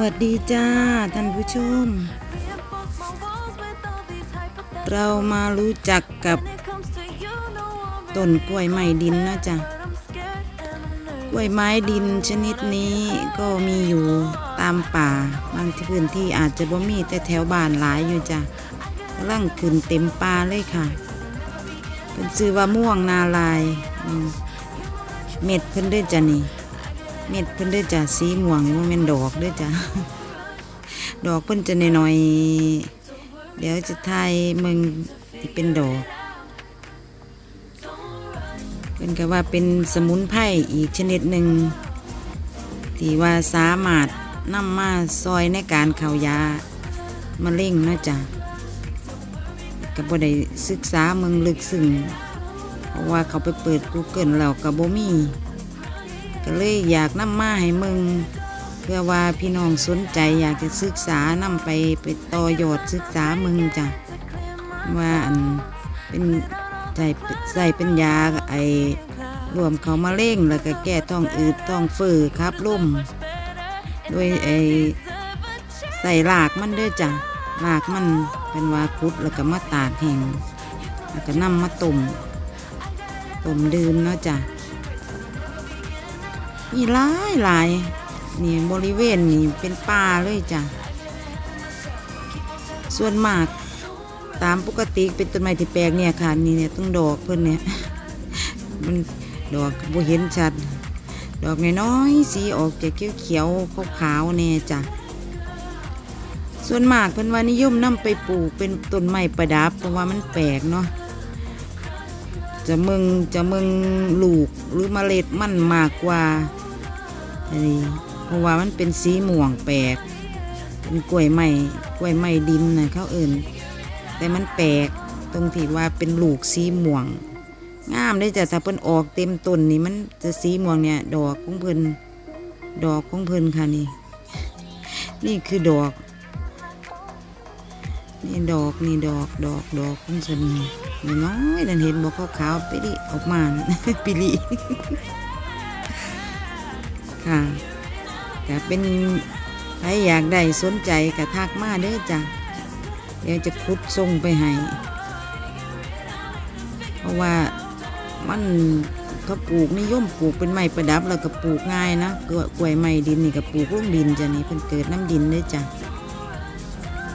วัสดีจ้าท่านผู้ชม เรามารู้จักกับต้นกล้วยไม้ดินนะจ๊ะกล้วยไม้ดินชนิดนี้ก็มีอยู่ตามป่า บางที่พื้นที่อาจจะบ่มีแต่แถวบ้านหลายอยู่จ้ะกำลังขึ้นเต็มป่าเลยค่ะเป็นชื่อว่าม่วงนาลาย เม็ดเพิ่นด้วยจ้ะนี่ เม็ดเพิ่นด้วยจ้ะสีม่วงว่าแม่นดอกด้วยจ้ะดอกเพิ่นจะน้อยๆเดี๋ยวจะทายมึงที่เป็นดอกเพิ่นก็ว่าเป็นสมุนไพรอีกชนิดหนึ่งที่ว่าสามารถนำมาซอยในการเขายามะเร็งเนาะจ้ะก็บ่ได้ศึกษาเมืองลึกซึ้งเพราะว่าเขาไปเปิด Google แล้วก็บ่มี ก็เลยอยากนำมาให้มึง เพื่อว่าพี่น้องสนใจอยากจะศึกษานำไปไปต่อยอดศึกษามึงจ้ะว่าอันเป็นใส่ใส่เป็นยาไอรวมเขามาเร่งแล้วก็แก้ท้องอืดท้องฝือครับลุ่มโดยไอใส่รากมันด้วยจ้ะรากมันเป็นว่าคุดแล้วก็มาตากแห้งแล้วก็นำมาต้มต้มดื่มเนาะจ้ะ มีหลายหลายนี่บริเวณนี่เป็นป่าเลยจ้ะ ส่วนมากตามปกติเป็นต้นไม้ที่แปลกเนี่ยค่ะนี่เนี่ยต้องดอกเพิ่นเนี่ยมันดอกบ่เห็นชัด ดอกน้อยๆสีออกจะเขียวๆขาวๆเนี่ยจ้ะส่วนมากเพิ่นว่านิยมนำไปปลูกเป็นต้นไม้ประดับเพราะว่ามันแปลกเนาะ จะมึงจะมึงลูกหรือมเมล็ดมันมากกว่าอันนี้เพราะว่ามันเป็นสีม่วงแปลกเป็นกล้วยไม้กล้วยไม้ดินนะเขาเอิ่นแต่มันแปลกตรงที่ว่าเป็นลูกสีม่วง งามได้จ้ะถ้าเพิ่นออกเต็มต้นนี่มันจะสีม่วงเนี่ย ดอกของเพิ่นดอกของเพิ่นค่ะนี่ นี่คือดอก นี่ดอกนี่ดอกดอกดอกของเพิ่น น้อยๆนั่นเห็นบอกขาวๆไปดิออกมาปิลิค่ะแต่เป็นใครอยากได้สนใจก็ทักมาเด้อจ้ะเดี๋ยวจะคุดส่งไปให้ เพราะว่ามันเขาปลูกนิยมปลูกเป็นไม้ประดับแล้วก็ปลูกง่ายนะกล้วยไม้ดินนี่ก็ปลูกลงดินจ้ะนี่เพิ่นเกิดน้ำดินเด้อจ้ะ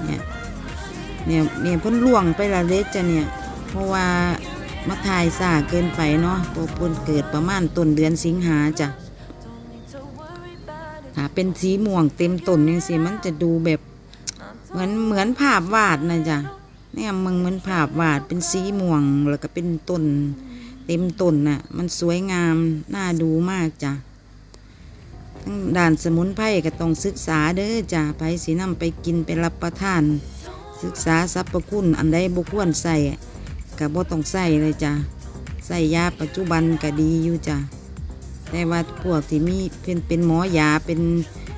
เนี่ยเนี่ยเนี่ยเพิ่นล่วงไปละเด้อจ้ะเนี่ย เพราะว่ามาถ่ายสาเกินไปเนาะตัวเพิ่นเกิดประมาณต้นเดือนสิงหาจ้ะถ้าเป็นสีม่วงเต็มต้นยังสิมันจะดูแบบเหมือนเหมือนภาพวาดนะจ๊ะเนี่ยมึงเหมือนภาพวาดเป็นสีม่วงแล้วก็เป็นต้นเต็มต้นน่ะ มันสวยงามน่าดูมากจ้ะทั้งด่านสมุนไพรก็ต้องศึกษาเด้อจ้ะไผสีน้ำไปกินไปรับประทาน ศึกษาสรรพคุณอันใดบ่ควรใส่ ก็บ่ต้องใส่เลยจ้ะใส่ยาปัจจุบันก็ดีอยู่จ้ะแต่ว่าพวกที่มีเป็นเป็นหมอยาเป็น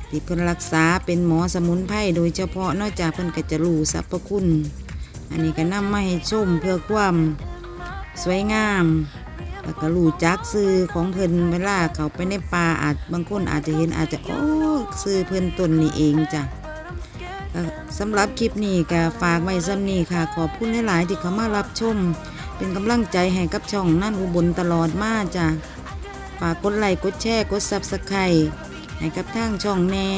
ที่เพิ่นรักษาเป็นหมอสมุนไพรโดยเฉพาะนอกจากเพิ่นก็จะรู้สรรพคุณ อันนี้ก็นำมาให้ชมเพื่อความสวยงามแล้วก็รู้จักซื้อของเพิ่นเวลาเขาไปในป่าอาจบางคนอาจจะเห็นอาจจะโอ้ซื้อเพิ่นต้นนี่เองจ้ะ สำหรับคลิปนี้ก็ฝากไว้ซ้ำนี้ค่ะ ขอบคุณหลาย ๆ ที่เขามารับชม เป็นกำลังใจให้กับช่องนั่นอุบลตลอดมาจ้ะฝากกดไลค์กดแชร์กดซับสไครต์ให้กับทางช่องแน่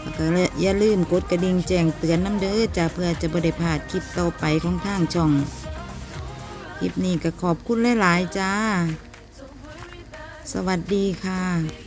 แล้วก็อย่าลืมกดกระดิ่งแจ้งเตือนน้ำเด้อจ้าเพื่อจะบ่ได้พลาดคลิปต่อไปของทางช่อง คลิปนี้ก็ขอบคุณหลาย ๆ จ้า สวัสดีค่ะ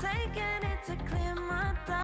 Taking it to clear.